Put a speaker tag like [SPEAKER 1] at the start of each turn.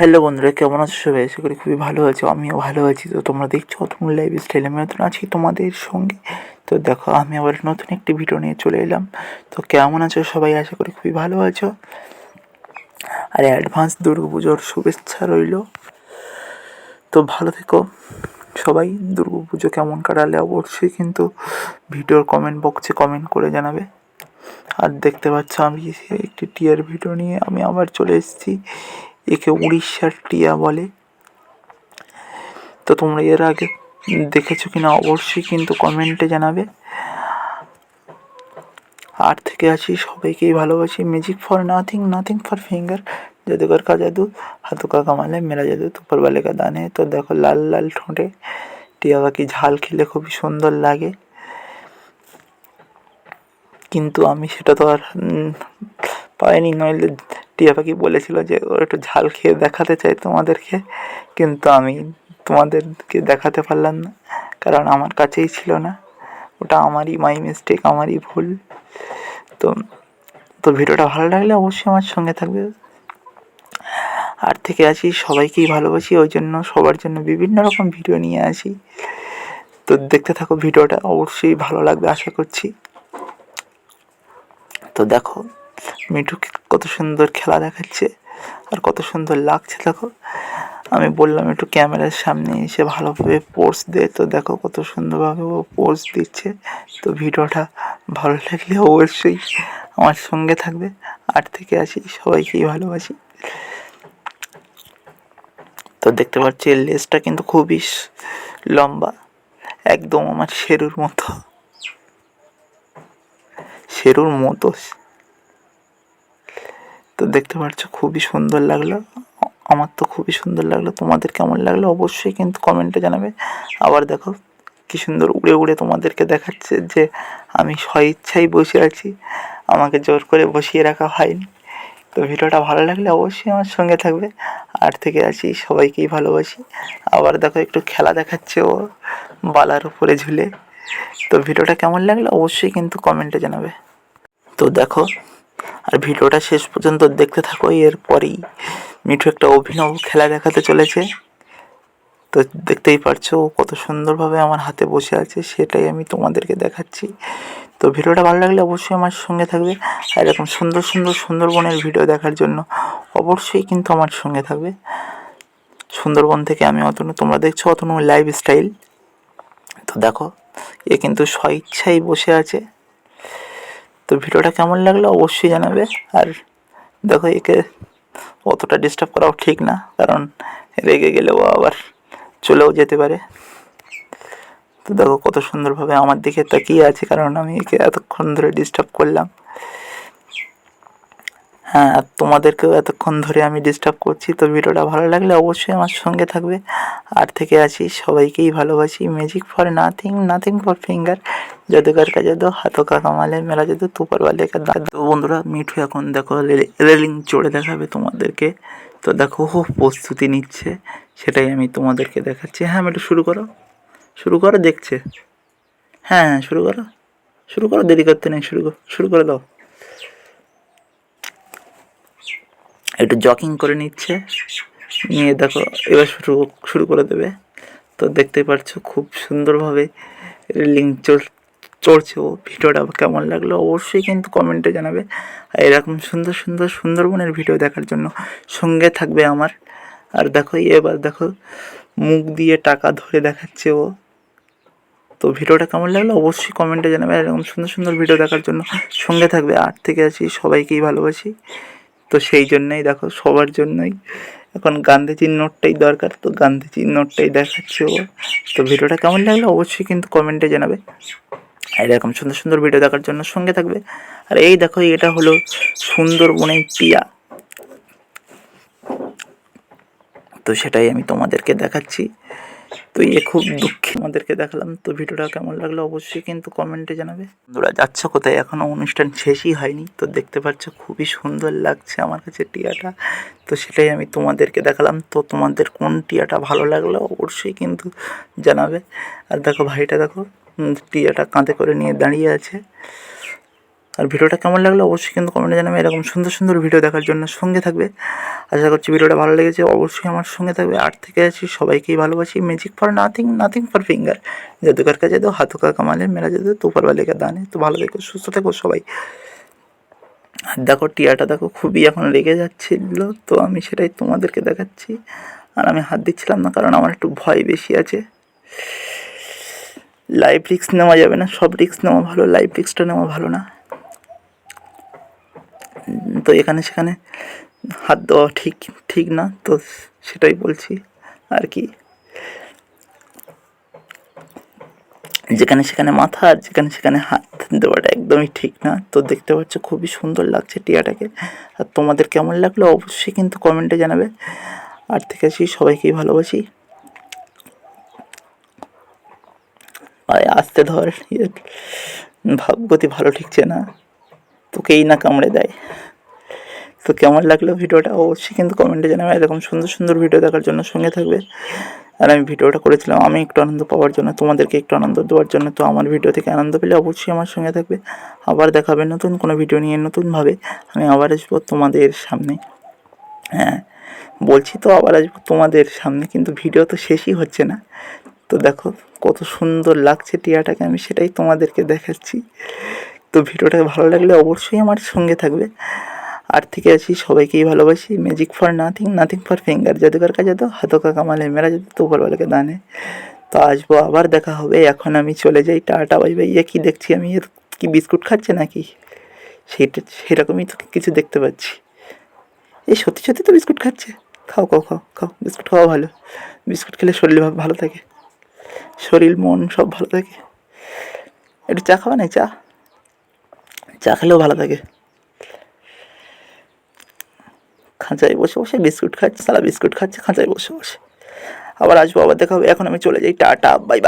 [SPEAKER 1] Hello বন্ধুরা, কেমন আছো সবাই? আশা করি খুবই ভালো আছো, আমিও ভালো আছি। তো তোমরা দেখছ অতম লাইফ স্টাইল আমি নতুন আছি তোমাদের সঙ্গে। তো দেখো, আমি আবার নতুন একটি ভিডিও নিয়ে চলে এলাম। তো কেমন আছো সবাই? আশা করি খুবই ভালো আছো। আর অ্যাডভান্স দুর্গা পুজোর শুভেচ্ছা রইল। তো ভালো থেকো। সবাই দুর্গা পুজো কেমন কাটালে অবশ্যই কিন্তু ভিডিওর কমেন্ট বক্সে কমেন্ট করে জানাবে। আর দেখতে পাচ্ছ, আমি একটি টিয়ার ভিডিও নিয়ে আমি আবার চলে এসেছি। একে উড়িষ্যার টিয়া বলে। তো তোমরা এর আগে দেখেছ কিনা অবশ্যই কিন্তু কমেন্টে জানাবে। আর থেকে আছি সবাইকেই ভালোবাসি। Magic for nothing nothing for finger জাদুঘর কা জাদু হাতু কা কামালে, মেরা জাদু তুপার বালে কা দানে তো দেখো লাল লাল ঠোঁটে টিয়া পাখি ঝাল খেলে খুবই সুন্দর লাগে। কিন্তু আমি সেটা তো আর পাইনি, নইলে টিয়া পাখি বলেছিল যে ও একটু ঝাল খেয়ে দেখাতে চাই তোমাদেরকে। কিন্তু আমি তোমাদেরকে দেখাতে পারলাম না, কারণ আমার কাছেই ছিল না। ওটা আমারই মাই মিস্টেক আমারই ভুল। তো তো ভিডিওটা ভালো লাগলে অবশ্যই আমার সঙ্গে থাকবে। আর থেকে আছি সবাইকেই ভালোবাসি, ওই জন্য সবার জন্য বিভিন্ন রকম ভিডিও নিয়ে আসি। তো দেখতে থাকো ভিডিওটা, অবশ্যই ভালো লাগবে, আশা করছি। তো দেখো মিঠু কত সুন্দর খেলা দেখাচ্ছে আর কত সুন্দর লাগছে, দেখো। আমি বললাম, একটু ক্যামেরার সামনে এসে ভালোভাবে পোজ দে। তো দেখো কত সুন্দরভাবে ও পোজ দিচ্ছে। তো ভিডিওটা ভালো লাগলে অবশ্যই আমার সঙ্গে থাকবে। আর থেকে আসি, সবাইকেই ভালোবাসি। তো দেখতে পাচ্ছি লেজটা কিন্তু খুবই লম্বা, একদম আমার শেরুর মতো। শেরুর মতো। তো দেখতে পাচ্ছ খুবই সুন্দর লাগল। আমার তো খুবই সুন্দর লাগল। তোমাদের কেমন লাগল অবশ্যই কিন্তু কমেন্টে জানাবে। আবার দেখো, কি সুন্দর উড়ে উড়ে তোমাদেরকে দেখাচ্ছে যে আমি স্বইচ্ছাই বসে আছি। আমাকে জোর করে বসিয়ে রাখা হয়নি। তো ভিডিওটা ভালো লাগলে অবশ্যই আমার সঙ্গে থাকবে। আর থেকে আছি সবাইকেই ভালোবাসি। আবার দেখো, একটু খেলা দেখাচ্ছে ও বালার উপরে ঝুলে। তো ভিডিওটা কেমন লাগল অবশ্যই কিন্তু কমেন্টে জানাবে। তো দেখো আর ভিডিওটা শেষ পর্যন্ত দেখতে থাকো, এরপরেই মিঠু একটা অভিনব খেলা দেখাতে চলেছে। তো দেখতেই পারছ কত সুন্দরভাবে আমার হাতে বসে আছে, সেটাই আমি তোমাদেরকে দেখাচ্ছি। তো ভিডিওটা ভালো লাগলে অবশ্যই আমার সঙ্গে থাকবে, আর এরকম সুন্দর সুন্দর, সুন্দরবনের ভিডিও দেখার জন্য অবশ্যই কিন্তু আমার সঙ্গে থাকবে। সুন্দরবন থেকে আমি অতনু তোমরা দেখছ অতনু লাইফ স্টাইল তো দেখো, এ কিন্তু স্বইচ্ছাই বসে আছে। তো ভিডিওটা কেমন লাগল অবশ্যই জানাবে। আর দেখো একে অতটা ডিস্টার্ব করাও ঠিক না, কারণ রেগে গেলেও আবার চলেও যেতে পারে। তো দেখো কত সুন্দরভাবে আমার দিকে তাকিয়ে আছে, কারণ আমি একে এতক্ষণ ধরে ডিস্টার্ব করলাম। হ্যাঁ আর তোমাদেরকেও এতক্ষণ ধরে আমি ডিস্টার্ব করছি, তো ভিডিওটা ভালো লাগলে অবশ্যই আমার সঙ্গে থাকবে। আর থেকে আছি সবাইকেই ভালোবাসি magic for nothing nothing for finger জাদুকার কাজে দো হাতো কা কামালে মেলা জাদু তুপার বালে কা তো বন্ধুরা মিঠু এখন দেখো রেলিং চড়ে দেখাবে তোমাদেরকে। তো দেখো ও প্রস্তুতি নিচ্ছে। সেটাই আমি তোমাদেরকে দেখাচ্ছি। হ্যাঁ একটু শুরু করো। শুরু করো দেখছে। হ্যাঁ হ্যাঁ শুরু করো। শুরু করো দেরি করতে নেই শুরু করো শুরু করে দাও। একটু জকিং করে নিচ্ছে। নিয়ে দেখো এবার শুরু শুরু করে দেবে। তো দেখতে পাচ্ছ খুব সুন্দরভাবে রেলিং চড় চড়ছে ও। ভিডিওটা কেমন লাগল অবশ্যই কিন্তু কমেন্টে জানাবে। আর এরকম সুন্দর সুন্দর সুন্দরবনের ভিডিও দেখার জন্য সঙ্গে থাকবে আমার। আর দেখো, এবার দেখো, মুখ দিয়ে টাকা ধরে দেখাচ্ছে ও। তো ভিডিওটা কেমন লাগল অবশ্যই কমেন্টে জানাবে। এরকম সুন্দর সুন্দর ভিডিও দেখার জন্য সঙ্গে থাকবে। আট থেকে আছি, সবাইকেই ভালোবাসি। তো সেই জন্যই দেখো, সবার জন্যই। এখন গান্ধীজির নোটটাই দরকার, তো গান্ধীজির নোটটাই দেখাচ্ছে ও। তো ভিডিওটা কেমন লাগল অবশ্যই কিন্তু কমেন্টে জানাবে। আর এরকম সুন্দর সুন্দর ভিডিও দেখার জন্য সঙ্গে থাকবে। আর এই দেখো, এটা হলো সুন্দরবনের টিয়া। তো সেটাই আমি তোমাদেরকে দেখাচ্ছি। তো ইয়ে খুব দুঃখী আমাদেরকে দেখালাম। তো ভিডিওটা কেমন লাগল অবশ্যই কিন্তু কমেন্টে জানাবে। বন্ধুরা, যাচ্ছ কোথায়? এখনও অনুষ্ঠান শেষই হয়নি। তো দেখতে পাচ্ছ, খুবই সুন্দর লাগছে আমার কাছে টিয়াটা। তো সেটাই আমি তোমাদেরকে দেখালাম। তো তোমাদের কোন টিয়াটা ভালো লাগল অবশ্যই কিন্তু জানাবে। আর দেখো, ভাইটা দেখো টিয়াটা কাঁধে করে নিয়ে দাঁড়িয়ে আছে। আর ভিডিওটা কেমন লাগল অবশ্যই কিন্তু কমেন্টে জানাবে। এরকম সুন্দর সুন্দর ভিডিও দেখার জন্য সঙ্গে থাকবে। আশা করছি ভিডিওটা ভালো লেগেছে, অবশ্যই আমার সঙ্গে থাকবে। আর থেকে আছি সবাইকেই ভালোবাসি। Magic for nothing nothing for finger জাদুকার কাছে তো হাতুকা কামালে মেরা যেত তুপার বালিকা দানে। তো ভালো থেকো, সুস্থ থেকো সবাই। আর দেখো, টিয়াটা দেখো, খুবই এখন রেগে যাচ্ছিল। তো আমি সেটাই তোমাদেরকে দেখাচ্ছি। আর আমি হাত দিচ্ছিলাম না, কারণ আমার একটু ভয় বেশি আছে। লাইভ রিক্স নেওয়া যাবে না, সব রিক্স নেওয়া ভালো লাইভ রিক্সটা নেওয়া ভালো না। তো এখানে সেখানে হাত দেওয়া ঠিক ঠিক না, তো সেটাই বলছি। আর কি? যেখানে সেখানে মাথা আর যেখানে সেখানে হাত দেওয়াটা একদমই ঠিক না। তো দেখতে পাচ্ছ খুবই সুন্দর লাগছে টিয়াটাকে। আর তোমাদের কেমন লাগল অবশ্যই কিন্তু কমেন্টে জানাবে। আর থেকে আছি সবাইকেই ভালোবাসি। আসতে ধর। ভাবগতি ভালো ঠিকছে না। তোকেই না কামড়ে দেয়। তো কেমন লাগল ভিডিওটা? অবশ্যই কিন্তু কমেন্টে জানাবে। এরকম সুন্দর সুন্দর ভিডিও দেখার জন্য সঙ্গে থাকবে। আর আমি ভিডিওটা করেছিলাম, আমি একটু আনন্দ পাওয়ার জন্য, তোমাদেরকে একটু আনন্দ দেওয়ার জন্য। তো আমার ভিডিও থেকে আনন্দ পেলে অবশ্যই আমার সঙ্গে থাকবে। আবার দেখাবে নতুন কোনো ভিডিও নিয়ে নতুনভাবে। আমি আবার আসব তোমাদের সামনে। হ্যাঁ বলছি তো আবার আসব তোমাদের সামনে, কিন্তু ভিডিও তো শেষই হচ্ছে না। তো দেখো, কত সুন্দর লাগছে টিয়াটাকে, আমি সেটাই তোমাদেরকে দেখাচ্ছি। তো ভিডিওটা ভালো লাগলে অবশ্যই আমার সঙ্গে থাকবে। আর থেকে আছি সবাইকেই ভালোবাসি। Magic for nothing nothing for finger জাদুকার কাছে তো হাতকা কামালে মেরা যেত তো উপরওয়ালাকে দানে। তো আসব আবার দেখা হবে। এখন আমি চলে যাই। Tata, bye bye. ইয়ে কী দেখছি আমি? কি বিস্কুট খাচ্ছে নাকি? সেইটা সেরকমই তো কিছু দেখতে পাচ্ছি। এই সত্যি সত্যি তো বিস্কুট খাচ্ছে। খাও খাও খাও খাও। বিস্কুট খাওয়া ভালো। বিস্কুট খেলে শরীর ভালো থাকে। শরীর, মন সব ভালো থাকে। একটু চা খাবে নাই চা? চা খেলেও ভালো থাকে। খাঁচায় বসে বসে বিস্কুট খাচ্ছে সারা বিস্কুট খাচ্ছে, খাঁচায় বসে বসে। আবার আসব, আবার দেখাবো এখন আমি চলে যাই টা বাই বাই।